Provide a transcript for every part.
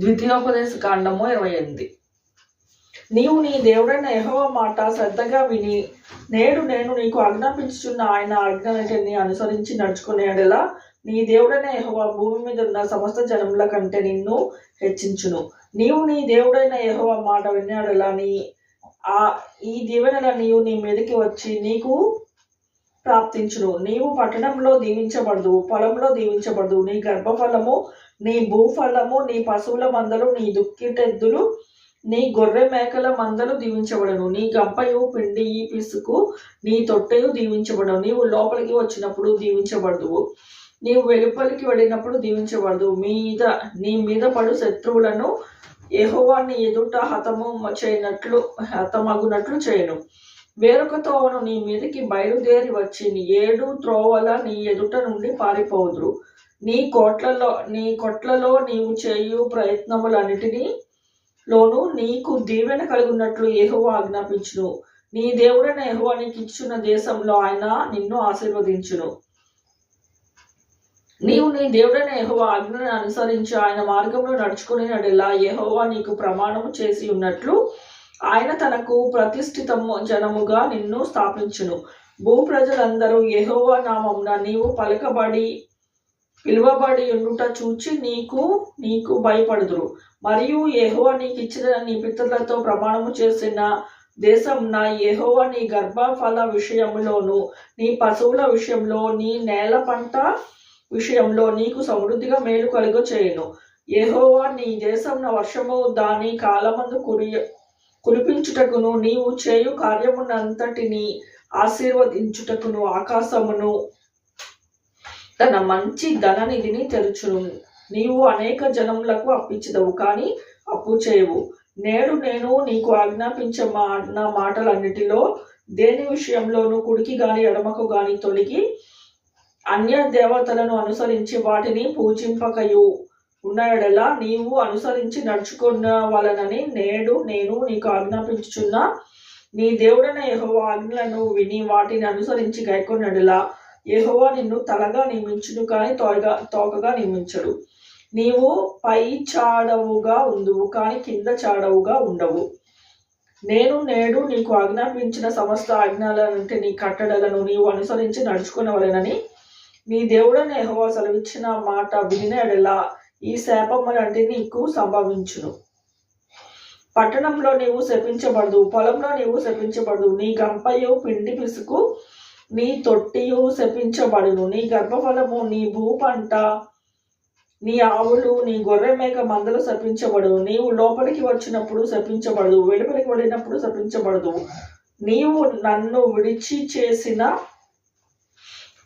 ద్వితీయోపదేశ కాండము ఇరవై ఎనిమిది. నీవు నీ దేవుడైన యహోవ మాట శ్రద్ధగా విని నేడు నేను నీకు ఆజ్ఞాపించుచున్న ఆయన ఆజ్ఞలన్నిటిని అనుసరించి నడుచుకునేలా నీ దేవుడైన యహోవ భూమి మీద ఉన్న సమస్త జనముల కంటే నిన్ను హెచ్చించును. నీవు నీ దేవుడైన యహోవ మాట విన్నాడలా నీ ఆ ఈ దీవెనల నీవు నీ మీదకి వచ్చి నీకు ప్రాప్తించును. నీవు పట్టణంలో దీవించబడదు పొలంలో దీవించబడదు. నీ గర్భఫలము నీ భూఫలము నీ పశువుల మందలు నీ దుక్కిటెద్దులు నీ గొర్రె మేకల మందలు దీవించబడను. నీ గంపయు పిండి ఈ పిసుకు నీ తొట్టయు దీవించబడను నీవు లోపలికి వచ్చినప్పుడు దీవించబడదువు నీవు వెలుపలికి వెళ్ళినప్పుడు దీవించబడదు. మీద నీ మీద పడు శత్రువులను యెహోవా నీ ఎదుట హతము చేయనట్లు హతమగునట్లు చేయను. వేరొక తోవను నీ మీదకి బయలుదేరి వచ్చి నీ ఏడు త్రోవల నీ ఎదుట నుండి పారిపోదురు నీ కోట్లలో నీ కొట్లలో నీవు చేయు ప్రయత్నములన్నిటినీ లోను నీకు దీవెన కలుగున్నట్లు ఏహో ఆజ్ఞాపించును. నీ దేవుడైన యెహోవా నీకు ఇచ్చిన దేశంలో ఆయన నిన్ను ఆశీర్వదించును. నీవు నీ దేవుడైన యెహోవా ఆజ్ఞను అనుసరించి ఆయన మార్గంలో నడుచుకునేలా యెహోవా నీకు ప్రమాణము చేసి ఉన్నట్లు ఆయన తనకు ప్రతిష్ఠితము జనముగా నిన్ను స్థాపించును. భూ ప్రజలందరూ యహోవా నామమున నీవు పలకబడి పిలువబడి ఉండుట చూచి నీకు నీకు భయపడుదురు. మరియు యెహోవా నీకు ఇచ్చిన నీ పితరులతో ప్రమాణము చేసిన దేశం నా యహోవా నీ గర్భఫల విషయంలోను నీ పశువుల విషయంలో నీ నేల పంట విషయంలో నీకు సమృద్ధిగా మేలు కలుగ చేయను. యెహోవా నీ దేశం వర్షము దాని కాలమందు కురియ కురిపించుటకును నీవు చేయు కార్యమునంతటిని ఆశీర్వదించుటకును ఆకాశమును తన మంచి ధననిధిని తెరుచును. నీవు అనేక జనములకు అప్పించదవు కానీ అప్పు చేయవు. నేడు నేను నీకు ఆజ్ఞాపించే మా నా మాటలన్నిటిలో? దేని విషయంలోనూ కుడికి గాని ఎడమకు గాని తొలగి అన్య దేవతలను అనుసరించి వాటిని పూజింపకయు. ఉన్నాయడలా నీవు అనుసరించి నడుచుకున్న వలనని నేడు నేను నీకు ఆజ్ఞాపించుచున్న. నీ దేవుడైన యహో ఆజ్ఞలను విని వాటిని అనుసరించి గైకొన్నడలా యెహోవా నిన్ను తలగా నియమించును కానీ తోగా తోకగా నియమించడు. నీవు పై చాడవుగా ఉందువు కానీ కింద చాడవుగా ఉండవు. నేను నేడు నీకు ఆజ్ఞాపించిన సమస్త ఆజ్ఞలనంటే నీ కట్టడలను నీవు అనుసరించి నడుచుకునవలెనని నీ దేవుడని యెహోవా సెలవిచ్చిన మాట వినినడలా ఈ శాపములంటే నీకు సంభవించును. పట్టణంలో నీవు శపించబడదు పొలంలో నీవు శపించబడదు నీ గంపయు పిండి పిసుకు నీ తొట్టియు శపించబడును. నీ గర్భఫలము నీ భూ పంట నీ ఆవులు నీ గొర్రె మేక మందలు శపించబడు నీవు లోపలికి వచ్చినప్పుడు శపించబడదు వెలుపలికి వెళ్ళినప్పుడు శపించబడదు. నీవు నన్ను విడిచి చేసిన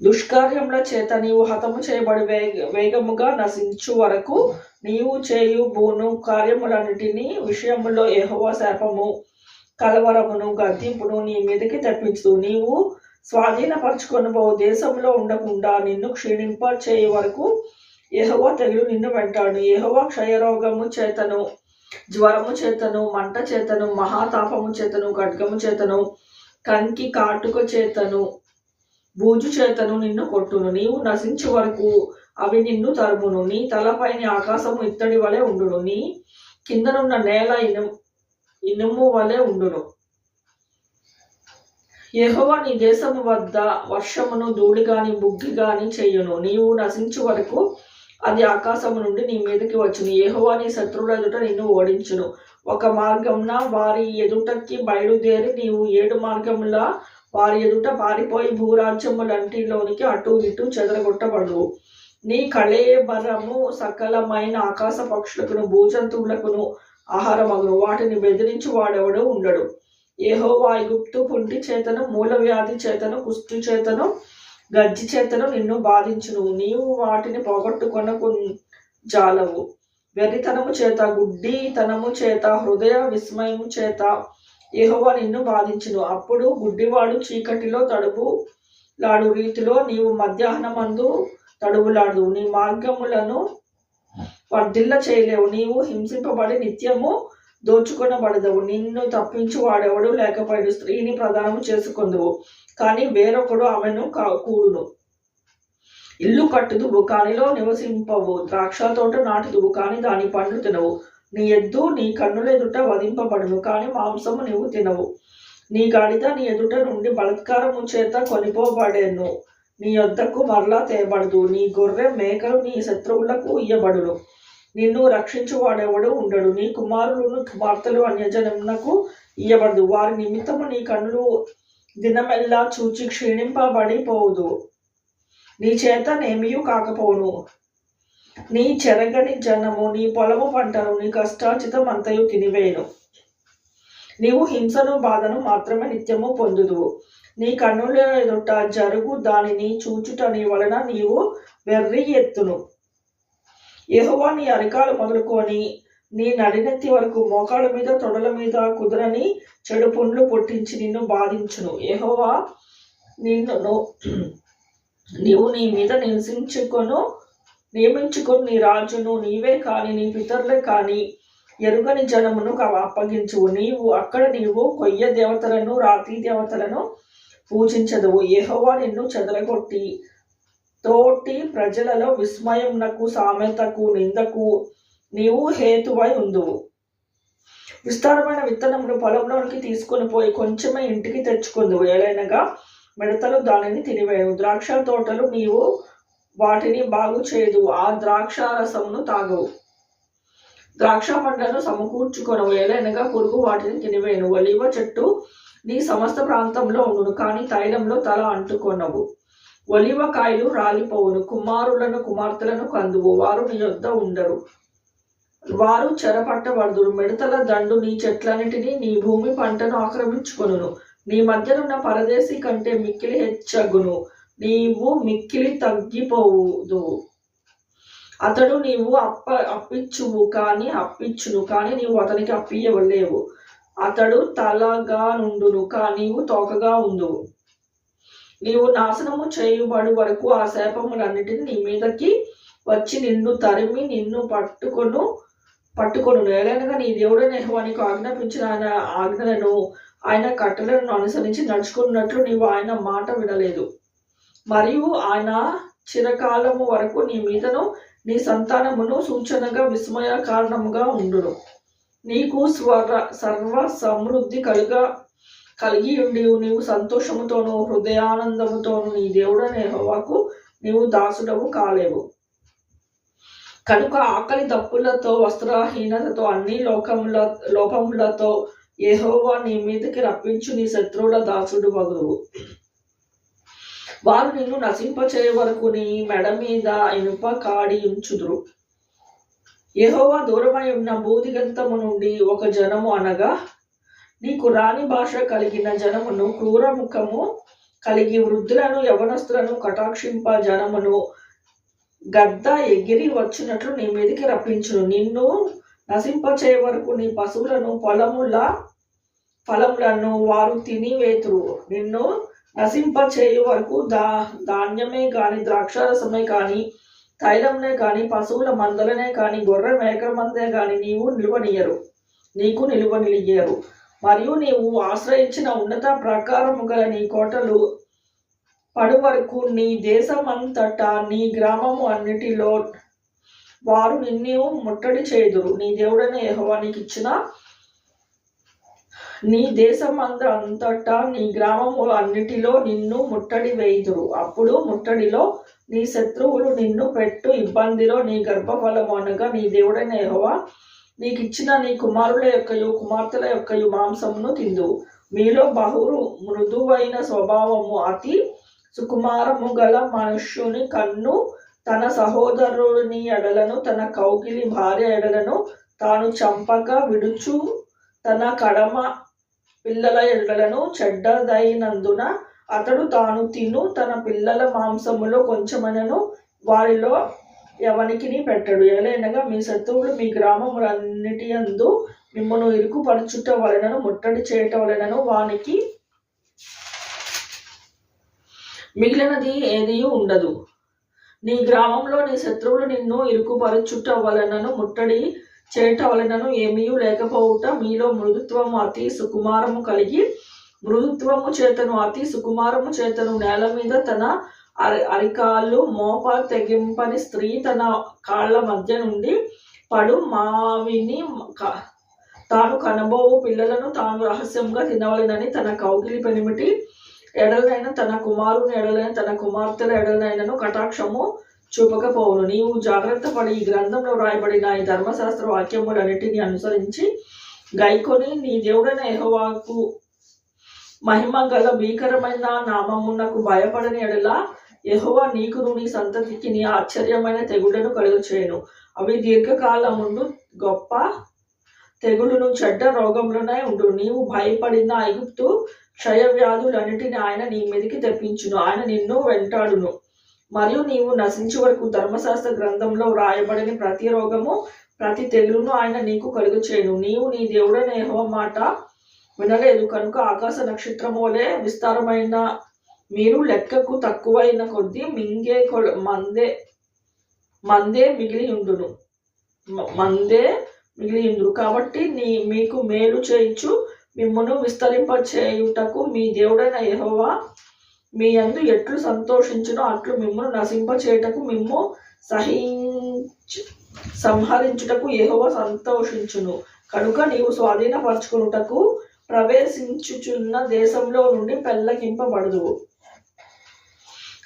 దుష్కార్యముల చేత నీవు హతము చేయబడి వేగ వేగముగా నశించు వరకు నీవు చేయు బోను కార్యములన్నిటినీ విషయములో యెహోవా శాపము కలవరమును గద్దింపును నీ మీదకి తెప్పించు నీవు స్వాధీనపరచుకొని దేశంలో ఉండకుండా నిన్ను క్షీణింప చేయ వరకు యెహోవా తెగులు నిన్ను వెంటాడు. యెహోవా క్షయరోగము చేతను జ్వరము చేతను మంట చేతను మహాతాపము చేతను ఖడ్గము చేతను కంకి కాటుక చేతను బూజు చేతను నిన్ను కొట్టును. నీవు నశించు వరకు అవి నిన్ను తరుమును. నీ తలపైని ఆకాశము ఇత్తడి వలె ఉండును. నీ కిందనున్న నేల ఇను ఇనుము వలె ఉండును. యహోవ నీ దేశము వద్ద వర్షమును ధూళి గాని బుగ్గి గాని చెయ్యను నీవు నశించు వరకు అది ఆకాశము నుండి నీ మీదకి వచ్చును. యహోవా నీ శత్రువుల ఎదుట నిన్ను ఓడించును. ఒక మార్గంన వారి ఎదుటకి బయలుదేరి నీవు ఏడు మార్గముల వారి ఎదుట పారిపోయి భూరాజ్యములంటిలోనికి అటు ఇటు చెదరగొట్టబడు నీ కళేబరము సకలమైన ఆకాశ పక్షులకును భూజంతువులకును ఆహారమగును. వాటిని బెదిరించి వాడెవడు ఉండడు. ఏహోవా ఐగుప్తు పుంటి చేతను మూల వ్యాధి చేతను కుష్టి చేతను గజ్జి చేతను నిన్ను బాధించును. నీవు వాటిని పోగొట్టుకొనకు జాలవు వెర్రితనము చేత గుడ్డితనము చేత హృదయ విస్మయము చేత యెహోవా నిన్ను బాధించును. అప్పుడు గుడ్డివాడు చీకటిలో తడుపు లాడు రీతిలో నీవు మధ్యాహ్నమందు తడువులాడు నీ మార్గములను వర్ధిల్ల చేయలేవు నీవు హింసింపబడి నిత్యము దోచుకొనబడదవు నిన్ను తప్పించి వాడెవడు లేకపోయిన స్త్రీని ప్రదానము చేసుకుందవు. కానీ వేరొకడు ఆమెను కూడును. ఇల్లు కట్టుదువు కానిలో నివసింపవు ద్రాక్ష తోట నాటుదువు కాని దాని పండ్లు తినవు. నీ ఎద్దు నీ కన్నుల ఎదుట వధింపబడును కాని మాంసము నీవు తినవు. నీ గాడిద నీ ఎదుట నుండి బలత్కారము చేత కొనిపోబడేను. నీ యొద్దకు మరలా తేబడదు. నీ గొర్రె మేకలు నీ శత్రువులకు ఇయ్యబడును. నిన్ను రక్షించువాడెవడు ఉండడు. నీ కుమారులను కుమార్తెలు అన్యజనమునకు ఇయ్యబడదు. వారి నిమిత్తము నీ కన్నులు దినమెల్లా చూచి క్షీణింపబడిపోదు. నీ చేత నేమియు కాకపోను. నీ చెరగని జనము నీ పొలము పంటను నీ కష్టాచితం అంతయు తినివేను నీవు హింసను బాధను మాత్రమే నిత్యము పొందుదువు నీ కన్నుల ఎదుట జరుగు దానిని చూచుట నీ వలన నీవు వెర్రి ఎత్తును. యహోవా నీ అరికాలు మొదలుకొని నీ నడినెత్తి వరకు మోకాళ్ళ మీద తొడల మీద కుదరని చెడు పుండ్లు పుట్టించి నిన్ను బాధించును. యహోవా నిన్ను నీవు నీ మీద నివసించుకొను నియమించుకొని. నీ రాజును నీవే కాని నీ పితరులే కాని ఎరుగని జనమును అప్పగించువు. నీవు అక్కడ నీవు కొయ్య దేవతలను రాతి దేవతలను పూజించదువు. యహోవా నిన్ను చెదరగొట్టి తోటి ప్రజలలో విస్మయంనకు సామెతకు నిందకు నీవు హేతువై ఉందువు విస్తారమైన విత్తనములు పొలంలోనికి తీసుకొని పోయి కొంచెమే ఇంటికి తెచ్చుకుందువు ఏలైనగా మిడతలు దానిని తినివేయవు ద్రాక్ష తోటలు నీవు వాటిని బాగు చేయదు ఆ ద్రాక్ష రసమును తాగవు ద్రాక్ష పండ్లను సమకూర్చుకొనవు. ఏలైనగా పురుగు వాటిని తినివేయను ఒలివ చెట్టు నీ సమస్త ప్రాంతంలో ఉండును కానీ తైలంలో తల అంటుకొనవు. ఒలివ కాయలు రాలిపోవును కుమారులను కుమార్తెలను కందువు. వారు నీ యొద్ద ఉండరు. వారు చెరపట్టబడుదురు. మిడతల దండు నీ చెట్లన్నిటినీ నీ భూమి పంటను ఆక్రమించుకొనును. నీ మధ్యనున్న పరదేశి కంటే మిక్కిలి హెచ్చగును. నీవు మిక్కిలి తగ్గిపోదు అతడు నీవు అప్ప అప్పించువు కానీ అప్పించును కానీ నీవు అతనికి అప్పియవలేవు అతడు తలగా నుండును కానీ నీవు తోకగా ఉండువు నీవు నాశనము చేయబడు వరకు ఆ శాపములన్నిటిని నీ మీదకి వచ్చి నిన్ను తరిమి నిన్ను పట్టుకొను పట్టుకొను. ఏదైనా నీ దేవుడు నీకు ఆజ్ఞాపించిన ఆయన ఆజ్ఞలను ఆయన కట్టలను అనుసరించి నడుచుకున్నట్లు నీవు ఆయన మాట వినలేదు. మరియు ఆయన చిరకాలము వరకు నీ మీదను నీ సంతానమును సూచనగా విస్మయ కారణముగా ఉండును. నీకు స్వర సర్వ సమృద్ధి కలుగా కలిగి ఉండి నీవు సంతోషముతోను హృదయానందముతోను నీ దేవుడనే హోవాకు నీవు దాసుడవు కాలేవు. కనుక ఆకలి దప్పులతో వస్త్రహీనతతో అన్ని లోకముల లోపములతో ఏహోవా నీ మీదకి రప్పించు నీ శత్రువుల దాసుడు వగువు వారు నిన్ను నశింపచే వరకు నీ మెడ మీద ఇనుప కాడి ఉంచుదురు. యెహోవా దూరమై ఉన్న భూదిగంతము నుండి ఒక జనము అనగా నీకు రాని భాష కలిగిన జనమును క్రూర ముఖము కలిగి వృద్ధులను యవనస్తులను కటాక్షింప జనమును. గద్ద ఎగిరి వచ్చినట్లు నీ మీదికి రప్పించును. నిన్ను నశింపచే వరకు నీ పశువులను పొలముల ఫలములను వారు తిని వేతురు నిన్ను నశింపచేయు వరకు దా ధాన్యమే కాని ద్రాక్షారసమే కానీ తైలంనే కాని పశువుల మందలనే కానీ గొర్రె మేకల మందే కానీ నీవు నిలువనియరు నీకు నిలువనియరు మరియు నీవు ఆశ్రయించిన ఉన్నత ప్రకారము గల నీ కోటలు పడు వరకు నీ దేశమంతటా నీ గ్రామము అన్నిటిలో వారు నిన్ను ముట్టడి చేదురు. నీ దేవుడైన యహోవానికి ఇచ్చిన నీ దేశం అంతటా నీ గ్రామము అన్నిటిలో నిన్ను ముట్టడి వేయుదురు. అప్పుడు ముట్టడిలో నీ శత్రువులు నిన్ను పెట్టు. ఇబ్బందిలో నీ గర్భఫలము అనగా నీ దేవుడైన యహోవా నీకు ఇచ్చిన నీ కుమారుల యొక్కయు కుమార్తెల యొక్కయు మాంసమును తిందు. మీలో బహురు మృదువైన స్వభావము అతి సుకుమారము గల మనుష్యుని కన్ను తన సహోదరుని ఎడలను తన కౌగిలి భార్య ఎడలను తాను చంపక విడుచు. తన కడమ పిల్లల ఎడలను చెడ్డదైనందున అతడు తాను తిను. తన పిల్లల మాంసములో కొంచెమనను వారిలో ఎవనికిని పెట్టడు. ఎలైనగా మీ శత్రువులు మీ గ్రామములన్నిటి అందు మిమ్మను ఇరుకుపరచుట వలనను ముట్టడి చేయట వలనను వానికి మిగిలినది ఏది ఉండదు. నీ గ్రామంలో నీ శత్రువులు నిన్ను ఇరుకుపరచుట వలనను ముట్టడి చేయట వలనను ఏమీ లేకపోవుట మీలో మృదుత్వము అతి సుకుమారము కలిగి మృదుత్వము చేతను అతి సుకుమారము చేతను నేల మీద తన అరి అరికాళ్ళు మోపాలు తెగింపని స్త్రీ తన కాళ్ళ మధ్య నుండి పడు. మావిని తాను కనబోవు పిల్లలను తాను రహస్యంగా తినవలెనని తన కౌగిలి పెనిమిటి ఎడలైన తన కుమారుని ఎడలైన తన కుమార్తెల ఎడలైనను కటాక్షము చూపకపోవును. నీవు జాగ్రత్త పడి ఈ గ్రంథంలో రాయబడిన ఈ ధర్మశాస్త్ర వాక్యములన్నిటిని అనుసరించి గైకొని నీ దేవుడైన యెహోవాకు మహిమ గల భీకరమైన నామమునకు భయపడని ఎడల యహోవా నీకును నీ సంతతికి నీ ఆశ్చర్యమైన తెగుళ్ళను కలుగు చేయను అవి దీర్ఘకాలముందు గొప్ప తెగులును చెడ్డ రోగములనే ఉండు. నీవు భయపడిన ఐగుప్తు క్షయవ్యాధులన్నిటిని ఆయన నీ మీదకి తెప్పించును. ఆయన నిన్ను వెంటాడును. మరియు నీవు నశించే వరకు ధర్మశాస్త్ర గ్రంథంలో వ్రాయబడిన ప్రతి రోగము ప్రతి తెగులును ఆయన నీకు కలుగు చేయను నీవు నీ దేవుడైన యెహోవా మాట వినలేదు. కనుక ఆకాశ నక్షత్రం వలె విస్తారమైన మీరు లెక్కకు తక్కువైన కొద్దీ మింగే కొ- మందే మందే మిగిలి ఉండును మందే మిగిలి ఉండును కాబట్టి నీ మీకు మేలు చేయించు మిమ్మను విస్తరింప చేయుటకు మీ దేవుడైన యహోవా మీ అందు ఎట్లు సంతోషించునో అట్లు మిమ్మను నశింప చేయుటకు మిమ్ము సహించు సంహరించుటకు యెహోవా సంతోషించును. కనుక నీవు స్వాధీనపరచుకునుటకు ప్రవేశించుచున్న దేశంలో నుండి పెళ్ళగింపబడదువు.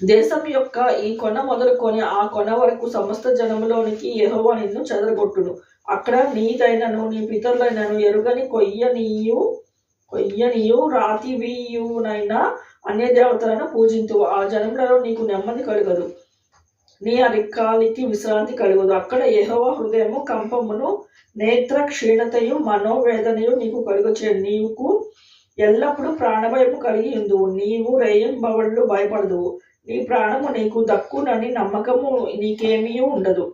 దేశం యొక్క ఈ కొన మొదలుకొని ఆ కొన వరకు సమస్త జనములోనికి యహోవా నిన్ను చెదరగొట్టును. అక్కడ నీదైనను నీ పితరులైనను ఎరుగని కొయ్యనీయు కొయ్యనీయు రాతివీయునైనా అన్య దేవతలను పూజింతువు. ఆ జనములలో నీకు నెమ్మది కలుగదు. నీ అరికాలికి విశ్రాంతి కలుగదు. అక్కడ యెహోవా హృదయము కంపమును నేత్ర క్షీణతయు మనోవేదనయు నీకు కలుగచే నీకు ఎల్లప్పుడూ ప్రాణభయము కలిగి ఉందువు నీవు రేయింబవళ్ళు భయపడదువు. నీ ప్రాణము నీకు దక్కునని నమ్మకము నీకేమీ ఉండదు.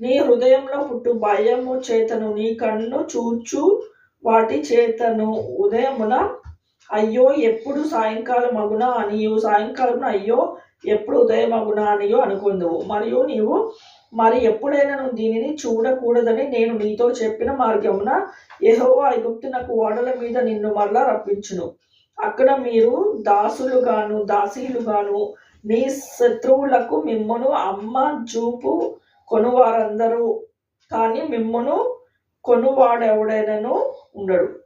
నీ హృదయంలో పుట్టు భయము చేతను నీ కన్ను చూచు వాటి చేతను. ఉదయమున అయ్యో ఎప్పుడు సాయంకాలం అగునా అనియు? సాయంకాలం అయ్యో ఎప్పుడు ఉదయం అగునా అనియో అనుకుందువు. మరియు నీవు మరి ఎప్పుడైనా నువ్వు దీనిని చూడకూడదని నేను నీతో చెప్పిన మార్గమున ఏహో ఐగుప్తు నాకు ఓడల మీద నిన్ను మరలా రప్పించును. అక్కడ మీరు దాసులుగాను దాసీలుగాను మీ శత్రువులకు మిమ్మను అమ్మ చూపు కొనువారందరూ. కానీ మిమ్మను కొనువాడెవడైనను ఉండడు.